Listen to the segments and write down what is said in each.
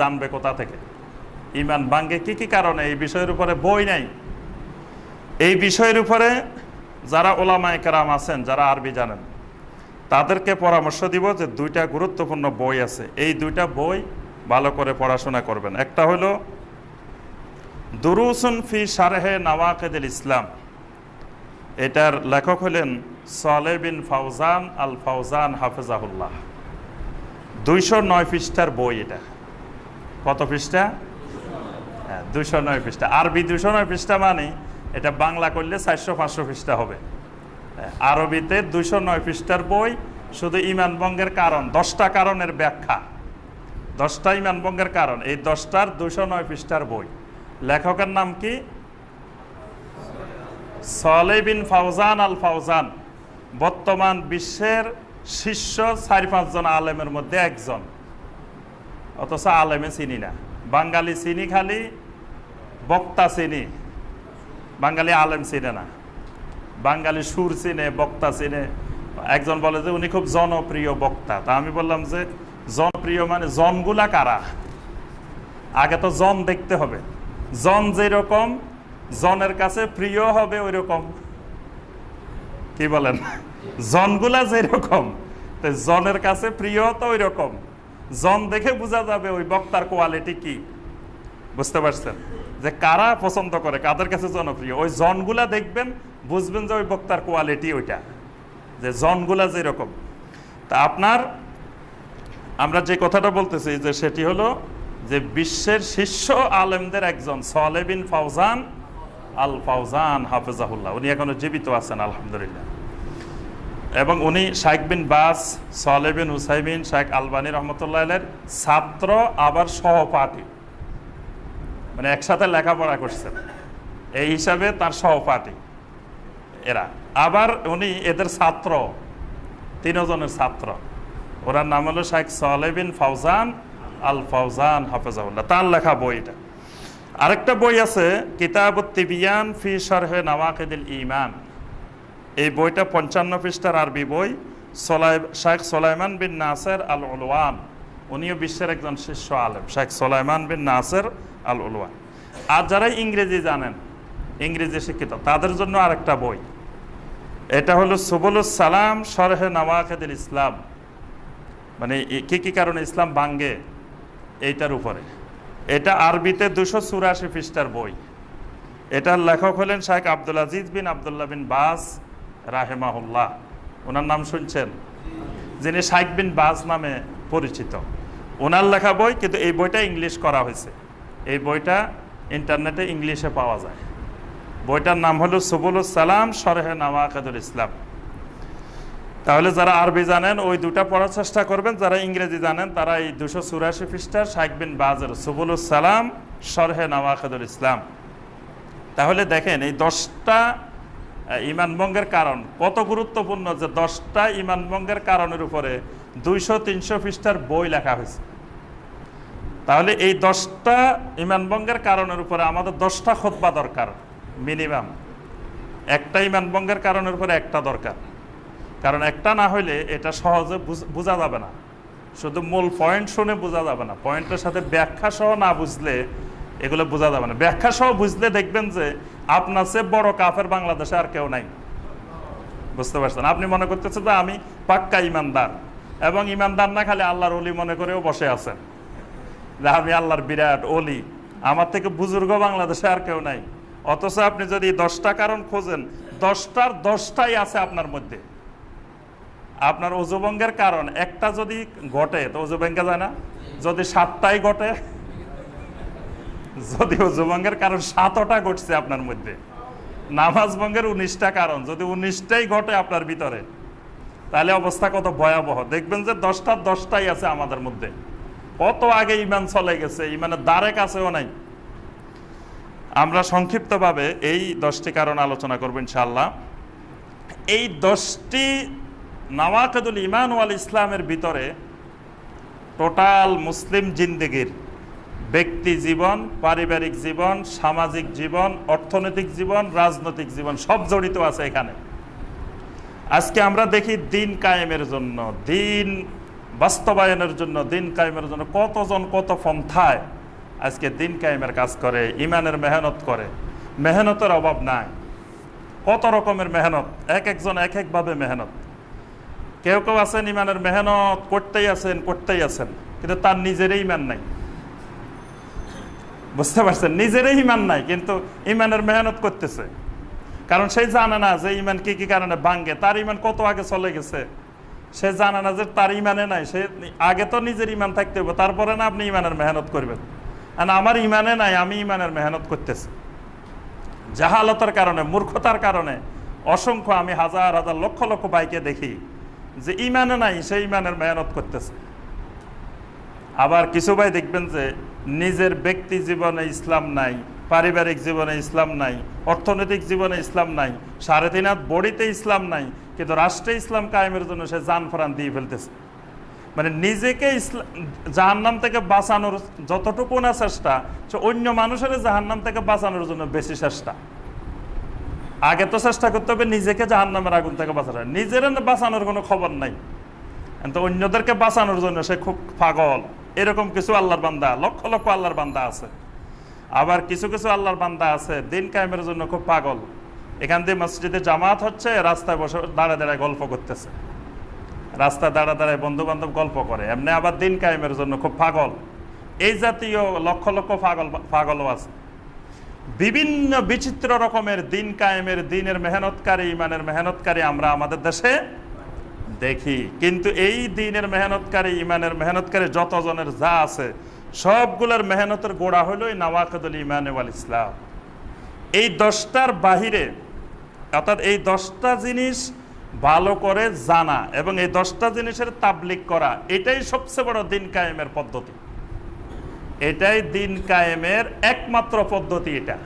জানবে কোথা থেকে? ইমান ভাঙ্গে কি কি কারণে? এই বিষয়ের উপরে বই নাই। এই বিষয়ের উপরে যারা ওলামায় কেরাম আছেন, যারা আরবি জানেন, তাদেরকে পরামর্শ দিব যে দুইটা গুরুত্বপূর্ণ বই আছে। এই দুইটা বই ভালো করে পড়াশোনা করবেন। একটা হলো, দুরুসুন ফি শারহে নওয়াকেদুল ইসলাম। এটার লেখক হলেন সলে বিন ফাউজান আল ফাউজান হাফেজাহুল্লাহ। দুইশো নয় পৃষ্ঠার বই এটা। কত পৃষ্ঠা? হ্যাঁ দুইশো নয় পৃষ্ঠা। আরবি দুশো নয় পৃষ্ঠা মানে এটা বাংলা করলে চারশো পাঁচশো পৃষ্ঠা হবে। হ্যাঁ, আরবিতে দুশো নয় পৃষ্ঠার বই শুধু ইমানবঙ্গের কারণ দশটা কারণের ব্যাখ্যা। দশটা ইমানবঙ্গের কারণ এই দশটার দুশো নয় পৃষ্ঠার বই। লেখকের নাম কি? সলে বিন ফাউজান আল ফাউজান বর্তমান বিশ্বের শীর্ষ চার পাঁচজন আলেমের মধ্যে একজন। অথচ আলেমে চিনি না। বাঙালি চিনি খালি, বক্তা চিনি। বাঙালি আলেম চিনে না। বাঙালি সুর চিনে, বক্তা চিনে। একজন বলে যে, উনি খুব জনপ্রিয় বক্তা। তা আমি বললাম যে, জনপ্রিয় মানে জনগুলা কারা? আগে তো জন দেখতে হবে। জন যেরকম, জনের কাছে প্রিয় হবে ওই রকম কি বলেন? জনগুলা যেরকম, তো জনের কাছে প্রিয় তো ওই রকম জন দেখে বোঝা যাবে ওই বক্তার কোয়ালিটি কি। বুঝতে পারছেন? যে কারা পছন্দ করে, কাদের কাছে জনপ্রিয়? ওই জনগুলা দেখবেন, বুঝবেন যে ওই বক্তার কোয়ালিটি ওইটা। যে জনগুলা যেরকম। তা আপনার, আমরা যে কথাটা বলতেছি যে সেটি হলো যে বিশ্বের শীর্ষ আলেমদের একজন সলেবিন ফাউজান আল ফাউজান হাফেজাহুল্লাহ। উনি এখনও জীবিত আছেন, আলহামদুলিল্লাহ। এবং উনি শাইখ বিন বাস সলেবিন হুসাইবিন শাইখ আলবানী রহমতুল্লাহ ছাত্র, আবার সহপাঠী। মানে একসাথে লেখাপড়া করছেন। এই হিসাবে তার সহপাঠী এরা। আবার উনি এদের ছাত্র, তিনজনের ছাত্র। ওনার নাম হলো শাইখ সলেবিন ফাউজান আল ফাউজান হাফেজাউল্লাহ তার লেখা বইটা আরেকটা বই আছে কিতাব তিবিয়ান ফি শরহে নওয়াকিদুল ইমান এই বইটা পঞ্চান্ন পৃষ্ঠার আরবি বই সোলাই শাইখ সোলাইমান বিন নাসের আল উলওয়ান উনিও বিশ্বের একজন শীর্ষ আলেম, শাইখ সোলাইমান বিন নাসের আল উলওয়ান আর যারা ইংরেজি জানেন, ইংরেজি শিক্ষিত, তাদের জন্য আরেকটা বই। এটা হলো সুবুলুস সালাম শরহে নওয়াকিদুল ইসলাম। মানে কী কি কি কারণে ইসলাম ভাঙ্গে এইটার উপরে। এটা আরবিতে দুশো চুরাশি পৃষ্ঠার বই। এটার লেখক হলেন শাহেখ আব্দুল আজিজ বিন আবদুল্লাহ বিন বাস। রাহেমাহুল্লাহ, ওনার নাম শুনছেন? যিনি শাইখ বিন বাস নামে পরিচিত। ওনার লেখা বই, কিন্তু এই বইটা ইংলিশ করা হয়েছে। এই বইটা ইন্টারনেটে ইংলিশে পাওয়া যায়। বইটার নাম হলো সুবুলুস সালাম সরহে নওয়াকাদুল ইসলাম। তাহলে যারা আরবি জানেন, ওই দুটা পড়ার চেষ্টা করবেন। যারা ইংরেজি জানেন, তারা এই দুশো চুরাশি পৃষ্ঠার শাইখ বিন বাজের সুবুলুস সালাম সরহে নওয়াকাদুল ইসলাম। তাহলে দেখেন, এই দশটা ইমানভঙ্গের কারণ। কত গুরুত্বপূর্ণ যে দশটা ইমানভঙ্গের কারণের উপরে দুইশো, তিনশো পৃষ্ঠার বই লেখা হয়েছে। তাহলে এই দশটা ইমানভঙ্গের কারণের উপরে আমাদের দশটা খোদবা দরকার মিনিমাম একটা ইমানভঙ্গের কারণের উপরে একটা দরকার। কারণ একটা না হইলে এটা সহজে বোঝা যাবে না। শুধু মূল পয়েন্ট শুনে বোঝা যাবে না। পয়েন্টের সাথে ব্যাখ্যা সহ না বুঝলে এগুলো বোঝা যাবে না। ব্যাখ্যা সহ বুঝলে দেখবেন যে আপনার চেয়ে বড় কাফের বাংলাদেশে আর কেউ নাই। বুঝতে পারছেন? আপনি মনে করতেছেন যে আমি পাক্কা ইমানদার এবং ইমানদার না খালি আল্লাহর অলি মনে করেও বসে আছেন। যে আমি আল্লাহর বিরাট অলি আমার থেকে বুজুর্গ বাংলাদেশে আর কেউ নাই। অথচ আপনি যদি দশটা কারণ খোঁজেন, দশটার দশটাই আছে আপনার মধ্যে। আপনার অজুভঙ্গের কারণ, একটা যদি ঘটে, তো অজু ভেঙ্গে যায় না। যদি সাতটাই ঘটে যদি অজুভঙ্গের কারণ সাতটা ঘটছে আপনার মধ্যে। নামাজ ভঙ্গের উনিশটা কারণ, যদি উনিশটাই ঘটে আপনার ভিতরে, তাহলে অবস্থা কত ভয়াবহ। দেখবেন যে দশটার দশটাই আছে আমাদের মধ্যে। কত আগে ইমান চলে গেছে ইমানের দ্বারে কাছেও নাই। আমরা সংক্ষিপ্তভাবে এই দশটি কারণ আলোচনা করব ইনশাল্লাহ এই দশটি নওয়াকেদুল ইমান ওয়াল ইসলামের ভিতরে টোটাল মুসলিম জিন্দেগির ব্যক্তি জীবন, পারিবারিক জীবন, সামাজিক জীবন, অর্থনৈতিক জীবন, রাজনৈতিক জীবন, সব জড়িত আছে এখানে। আজকে আমরা দেখি দিন কায়েমের জন্য, দিন বাস্তবায়নের জন্য, দিন কায়েমের জন্য কতজন কত পন্থায় আজকে দিন কায়েমের কাজ করে, ইমানের মেহনত করে। মেহনতের অভাব নাই। কত রকমের মেহনত, এক একজন এক একভাবে মেহনত। কেউ কেউ আছেন ইমানের মেহনত, করতেই আছেন করতেই আছেন, কিন্তু তার নিজেরই ইমান নাই। বুঝতে পারছেন? নিজেরই ইমান নাই, কিন্তু ইমানের মেহনত করতেছে। কারণ সে জানে না যে ইমান কি কি কারণে ভাঙ্গে তার ইমান কত আগে চলে গেছে? সে জানে না যে তার ইমানে নাই। সে আগে তো নিজের ইমান থাকতে হবে তারপরে না আপনি ইমানের মেহনত করবেন। আর আমার ইমানে নাই, আমি ইমানের মেহনত করতেছি। জাহালতার কারণে, মূর্খতার কারণে অসংখ্য আমি হাজার হাজার লক্ষ লক্ষ বাইকে দেখি যে ইমানে নাই, সে ইমানের মেহনত করতেছে। আবার কিছু ভাই দেখবেন যে নিজের ব্যক্তি জীবনে ইসলাম নাই, পারিবারিক জীবনে ইসলাম নাই, অর্থনৈতিক জীবনে ইসলাম নাই সাড়ে তিন হাত বডিতে ইসলাম নাই, কিন্তু রাষ্ট্রে ইসলাম কায়েমের জন্য সে জান ফরান দিয়ে ফেলতেছে। মানে নিজেকে ইসলাম জাহান্নাম থেকে বাঁচানোর যতটুকু না চেষ্টা, সে অন্য মানুষের জাহান্নাম থেকে বাঁচানোর জন্য বেশি চেষ্টা। আগে তো চেষ্টা করতে হবে নিজেকে জাহান্নামের আগুন থেকে বাঁচানো নিজের বাঁচানোর কোনো খবর নাই। কিন্তু অন্যদেরকে বাঁচানোর জন্য সে খুব পাগল। এরকম কিছু আল্লাহর বান্দা, লক্ষ লক্ষ আল্লাহর বান্দা আছে। আবার কিছু কিছু আল্লাহর বান্দা আছে, দিন কায়েমের জন্য খুব পাগল। এখান দিয়ে মসজিদে জামাত হচ্ছে, রাস্তায় বসে দাঁড়ায় দাঁড়ায় গল্প করতেছে। রাস্তায় দাঁড়া দাঁড়ায় বন্ধু বান্ধব গল্প করে, এমনি আবার দিন কায়েমের জন্য খুব পাগল। এই জাতীয় লক্ষ লক্ষ পাগল, পাগলও আছে। বিভিন্ন বিচিত্র রকমের দিন কায়েমের, দিনের মেহনতকারী, ইমানের মেহনতকারী আমরা আমাদের দেশে দেখি। কিন্তু এই দিনের মেহনতকারী, ইমানের মেহনতকারী যতজনের যা আছে, সবগুলোর মেহনতের গোড়া হলো এই নওয়াকদুল ইমান ওয়াল ইসলাম। এই দশটার বাহিরে, অর্থাৎ এই দশটা জিনিস ভালো করে জানা এবং এই দশটা জিনিসের তাবলিক করা, এটাই সবচেয়ে বড় দিন কায়েমের পদ্ধতি। এটাই দিন কায়েমের একমাত্র পদ্ধতি এটা।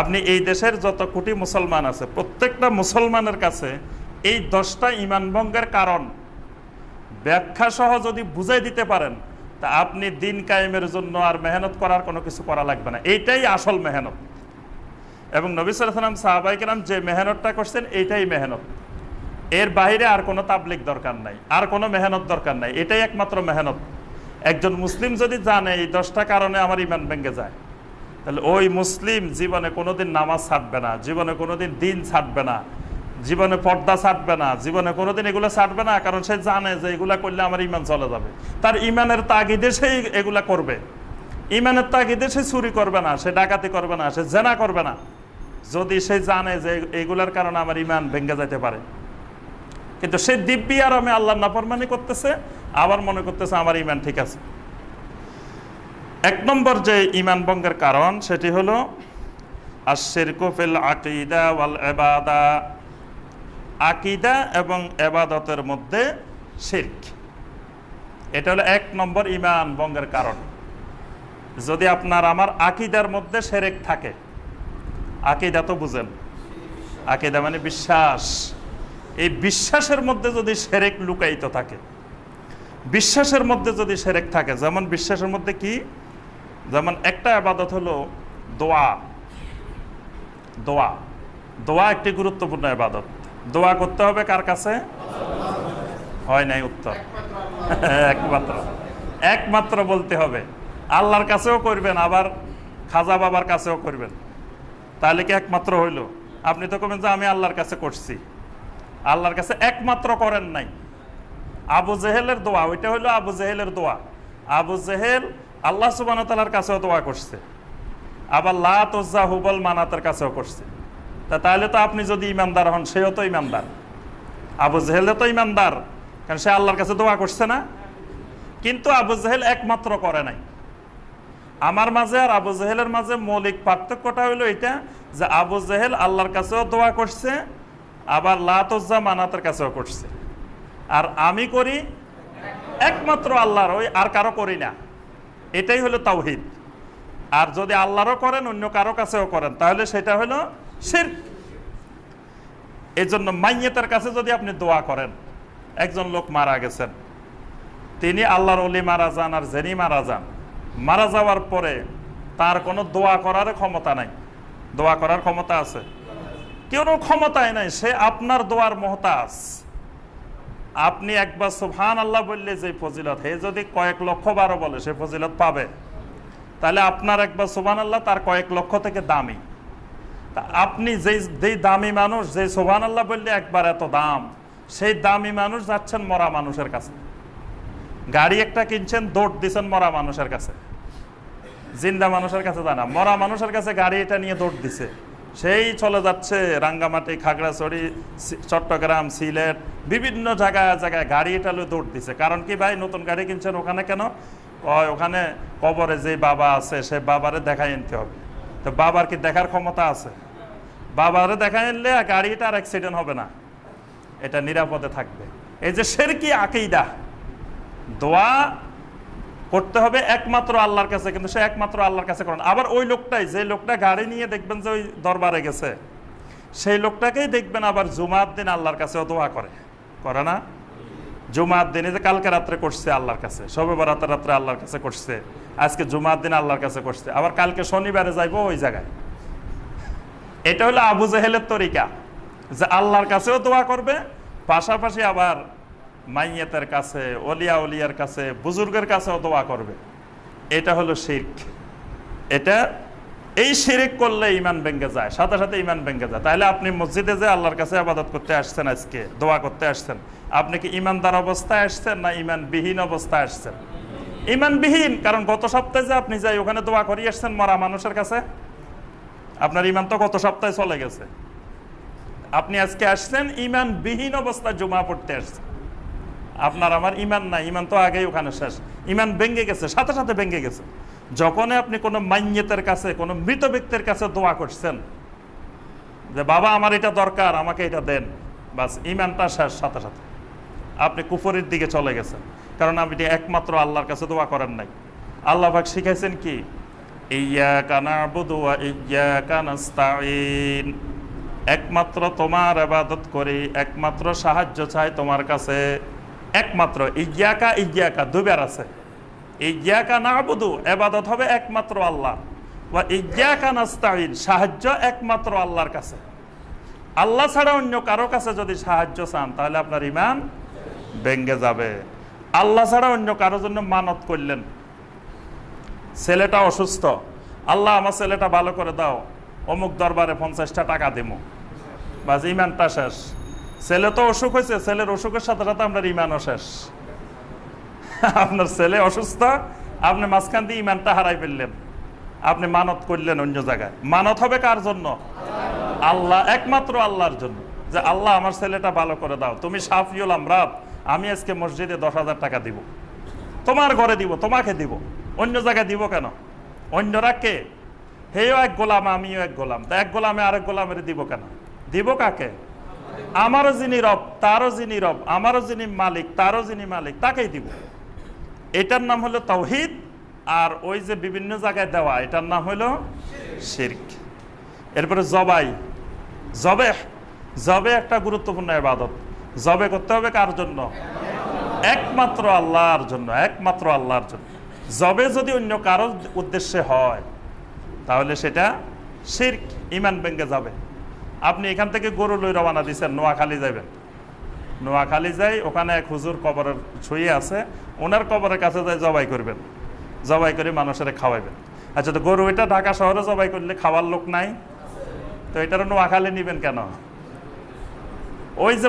আপনি এই দেশের যত কোটি মুসলমান আছে, প্রত্যেকটা মুসলমানের কাছে এই দশটা ইমান ভঙ্গের কারণ। ব্যাখ্যা সহ যদি বুঝাই দিতে পারেন, তা আপনি দিন কায়েমের জন্য আর মেহনত করার কোনো কিছু করা লাগবে না। এইটাই আসল মেহনত। এবং নবী সালাম সাহাবাই সাহাবাইকেরাম যে মেহনতটা করছেন, এইটাই মেহনত। এর বাইরে আর কোনো তাবলিক দরকার নাই, আর কোনো মেহনত দরকার নাই। এটাই একমাত্র মেহনত। একজন মুসলিম যদি জানে এই দশটা কারণে আমার ইমান ভেঙে যায়, তাহলে ওই মুসলিম জীবনে কোনোদিন নামাজ ছাড়বে না, জীবনে কোনোদিন দিন ছাড়বে না। জীবনে পর্দা ছাড়বে না, জীবনে কোনোদিন এগুলো ছাড়বে না, কারণ সে জানে যে এগুলা করলে আমার ইমান চলে যাবে। তার ইমানের তাগিদে সে এগুলা করবে। ইমানের তাগিদে সে চুরি করবে না, সে ডাকাতি করবে না, সে জেনা করবে না। যদি সে জানে যে এগুলার কারণে আমার ইমান ভেঙে যেতে পারে। কিন্তু সে দিব্যি আর আমি আল্লাহ নাফরমানি করতেছে, আবার মনে করতেছে আমার ইমান ঠিক আছে। এক নম্বর যে ইমান ভঙ্গের কারণ, সেটি হলো আশিরকুফিল আকিদা ওয়াল এবাদা আকিদা এবং এবাদতের মধ্যে শির্ক। এটা হলো এক নম্বর ইমান ভঙ্গের কারণ। যদি আপনার আমার আকিদার মধ্যে সেরেক থাকে, আকিদা তো বুঝেন। আকিদা মানে বিশ্বাস। এই বিশ্বাসের মধ্যে যদি সেরেক লুকায়িত থাকে, বিশ্বাসের মধ্যে যদি সেরেক থাকে, যেমন বিশ্বাসের মধ্যে কি? যেমন একটা আবাদত হলো দোয়া। দোয়া। দোয়া একটি গুরুত্বপূর্ণ আবাদত। দোয়া করতে হবে কার কাছে? হয় নাই উত্তর। একমাত্র। একমাত্র বলতে হবে। আল্লাহর কাছেও করবেন, আবার খাজা বাবার কাছেও করবেন। তাহলে কি একমাত্র হইল? আপনি তো কবেন যে আমি আল্লাহর কাছে করছি। আল্লাহর কাছে একমাত্র করেন নাই। আবু জেহেলের দোয়া, ওইটা হইল আবু জেহেলের দোয়া। আবু জেহেল আল্লাহ সুবান তালার কাছেও দোয়া করছে। আবার লাত ওজ্জা হুবল মানাতের কাছেও করছে। তাহলে তো আপনি যদি ইমানদার হন, সেও তো ইমানদার। আবু জেহেলে তো ইমানদার, কারণ সে আল্লাহর কাছে দোয়া করছে না। কিন্তু আবু জেহেল একমাত্র করে নাই। আমার মাঝে আর আবু জেহেলের মাঝে মৌলিক পার্থক্যটা হলো এটা যে আবু জেহেল আল্লাহর কাছেও দোয়া করছে, আবার লাতজ্জা মানাতের কাছেও করছে। আর আমি করি একমাত্র আল্লাহর, ওই আর কারও করি না। এটাই হলো তাওহিদ। আর যদি আল্লাহরও করেন, অন্য কারও কাছেও করেন, তাহলে সেটা হলো শির এই জন্য মাইয়েতের কাছে যদি আপনি দোয়া করেন, একজন লোক মারা গেছেন, তিনি আল্লাহর অলি মারা যান আর জেনি মারা যান, মারা যাওয়ার পরে তার কোনো দোয়া করার ক্ষমতা নাই। দোয়া করার ক্ষমতা আছে? কেউ ক্ষমতায় নাই, সে আপনার দোয়ার মহতাজ। আপনি একবার সুবহান আল্লাহ বললে যে ফজিলত, হে যদি কয়েক লক্ষ বারো বলে, সে ফজিলত পাবে। তাহলে আপনার একবার সুবহান আল্লাহ তার কয়েক লক্ষ থেকে দামি। তা আপনি যেই যেই দামি মানুষ যে সুবহান আল্লাহ বললে একবার এত দাম, সেই দামি মানুষ যাচ্ছেন মরা মানুষের কাছে। গাড়ি একটা কিনছেন, দৌড় দিচ্ছেন মরা মানুষের কাছে। জিন্দা মানুষের কাছে জানা মরা মানুষের কাছে গাড়ি এটা নিয়ে দৌড় দিছে। সেই চলে যাচ্ছে রাঙ্গামাটি, খাগড়াছড়ি চট্টগ্রাম, সিলেট, বিভিন্ন জায়গায় জায়গায় গাড়ি এটা দৌড় দিছে। কারণ কি ভাই, নতুন গাড়ি কিনছেন ওখানে কেন? কয় ওখানে কবরে যে বাবা আছে, সে বাবারে দেখাই আনতে হবে। তো বাবার কি দেখার ক্ষমতা আছে? বাবারে দেখাই আনলে গাড়িটা আর অ্যাক্সিডেন্ট হবে না। এটা নিরাপদে থাকবে। এই যে সের সেরকি আকিদা, দোয়া করতে হবে একমাত্র আল্লাহর কাছে, কিন্তু সে একমাত্র আল্লাহর কাছে করেন আবার ওই লোকটাই, যে লোকটা গাড়ি নিয়ে দেখবেন যে ওই দরবারে গেছে, সেই লোকটাকেই দেখবেন আবার জুমার দিন আল্লাহর কাছেও দোয়া করে। করে না? জুমার দিনে যে কালকে রাত্রে করছে আল্লাহর কাছে সবে বরাতের রাত্রে আল্লাহর কাছে করছে, আজকে জুমার দিন আল্লাহর কাছে করছে, আবার কালকে শনিবারে যাইবো ওই জায়গায়। এটা হলো আবু জেহেলের তরিকা, যে আল্লাহর কাছেও দোয়া করবে, পাশাপাশি আবার মাইয়াতের কাছে, অলিয়া অলিয়ার কাছে, বুজুর্গের কাছেও দোয়া করবে। এটা হলো শির্ক। এটা, এই শিরিক করলে ইমান ভেঙ্গে যায়, সাথে সাথে ইমান ভেঙ্গে যায়। তাহলে আপনি মসজিদে যে আল্লাহর কাছে আবাদত করতে আসছেন আজকে, দোয়া করতে আসছেন আপনি কি ইমানদার অবস্থায় আসছেন না ইমানবিহীন অবস্থায় আসছেন? ইমানবিহীন কারণ গত সপ্তাহে যে আপনি যাই ওখানে দোয়া করিয়ে আসছেন মরা মানুষের কাছে, আপনার ইমান তো গত সপ্তাহে চলে গেছে। আপনি আজকে আসছেন ইমান বিহীন অবস্থায় জমা পড়তে আসছেন। আপনার আমার ইমান নাই ইমান তো আগেই ওখানে শেষ। ইমান ভেঙে গেছে, সাথে সাথে ভেঙে গেছে। যখনই আপনি কোনো মাইন্যতের কাছে, কোনো মৃত ব্যক্তির কাছে দোয়া করছেন, যে বাবা, আমার এটা দরকার, আমাকে এটা দেন, বাস ইমানটা শেষ, সাথে সাথে। আপনি কুফরের দিকে চলে গেছেন। কারণ আপনি একমাত্র আল্লাহর কাছে দোয়া করেন নাই। আল্লাহ পাক শিখাইছেন কি? ইয়াকা নাবুদু ওয়া ইয়াকা নাস্তাঈন। একমাত্র তোমার আবাদত করি, একমাত্র সাহায্য চাই তোমার কাছে। একমাত্র ইজ্ঞাকা ইজ্ঞাকা দুবার আছে। ইজ্ঞাকা না বুধু এবাদত হবে একমাত্র আল্লাহ। বা ইজ্ঞাকা নাস্তাইন সাহায্য একমাত্র আল্লাহর কাছে। আল্লাহ ছাড়া অন্য কারও কাছে যদি সাহায্য চান, তাহলে আপনার ইমান ভেঙ্গে যাবে। আল্লাহ ছাড়া অন্য কারোর জন্য মানত করলেন। ছেলেটা অসুস্থ। আল্লাহ আমার ছেলেটা ভালো করে দাও। অমুক দরবারে পঞ্চাশটা টাকা দিমু। বাস, ইমানটা শেষ। ছেলে তো অসুখ হয়েছে, ছেলের অসুখের সাথে সাথে আপনার ইমানও শেষ। আপনার ছেলে অসুস্থ, আপনি মাঝখান দিয়ে ইমানটা হারাই ফেললেন। আপনি মানত করলেন অন্য জায়গায়। মানত হবে কার জন্য? আল্লাহ, একমাত্র আল্লাহর জন্য। যে আল্লাহ আমার ছেলেটা ভালো করে দাও। তুমি সাফিউল আমরাত। আমি আজকে মসজিদে দশ হাজার টাকা দিব। তোমার ঘরে দিব, তোমাকে দিব। অন্য জায়গায় দিব কেন? অন্যরা কে? হেও এক গোলাম, আমিও এক গোলাম। তা এক গোলামে আরেক গোলামের দিব কেন? দিব কাকে? আমারও যিনি রব, তারও যিনি রব, আমারও যিনি মালিক, তারও যিনি মালিক, তাকেই দিব। এটার নাম হলো তৌহিদ আর ওই যে বিভিন্ন জায়গায় দেওয়া, এটার নাম হলো শির্ক। এরপরে জবাই জবে জবে একটা গুরুত্বপূর্ণ ইবাদত। জবে করতে হবে কার জন্য? একমাত্র আল্লাহর জন্য, একমাত্র আল্লাহর জন্য। জবে যদি অন্য কারোর উদ্দেশ্যে হয়, তাহলে সেটা শির্ক, ইমান ভেঙ্গে যাবে। আপনি এখান থেকে গরু লই রওনা দিচ্ছেন নোয়াখালী যাবেন নোয়াখালী যাই, ওখানে এক হুজুর কবরের ছুঁয়ে আছে, ওনার কবরের কাছে যাই জবাই করবেন। জবাই করে মানুষের খাওয়াইবেন। আচ্ছা তো গরু এটা ঢাকা শহরে জবাই করলে খাওয়ার লোক নাই? তো এটারও নোয়াখালী নিবেন কেন? ওই যে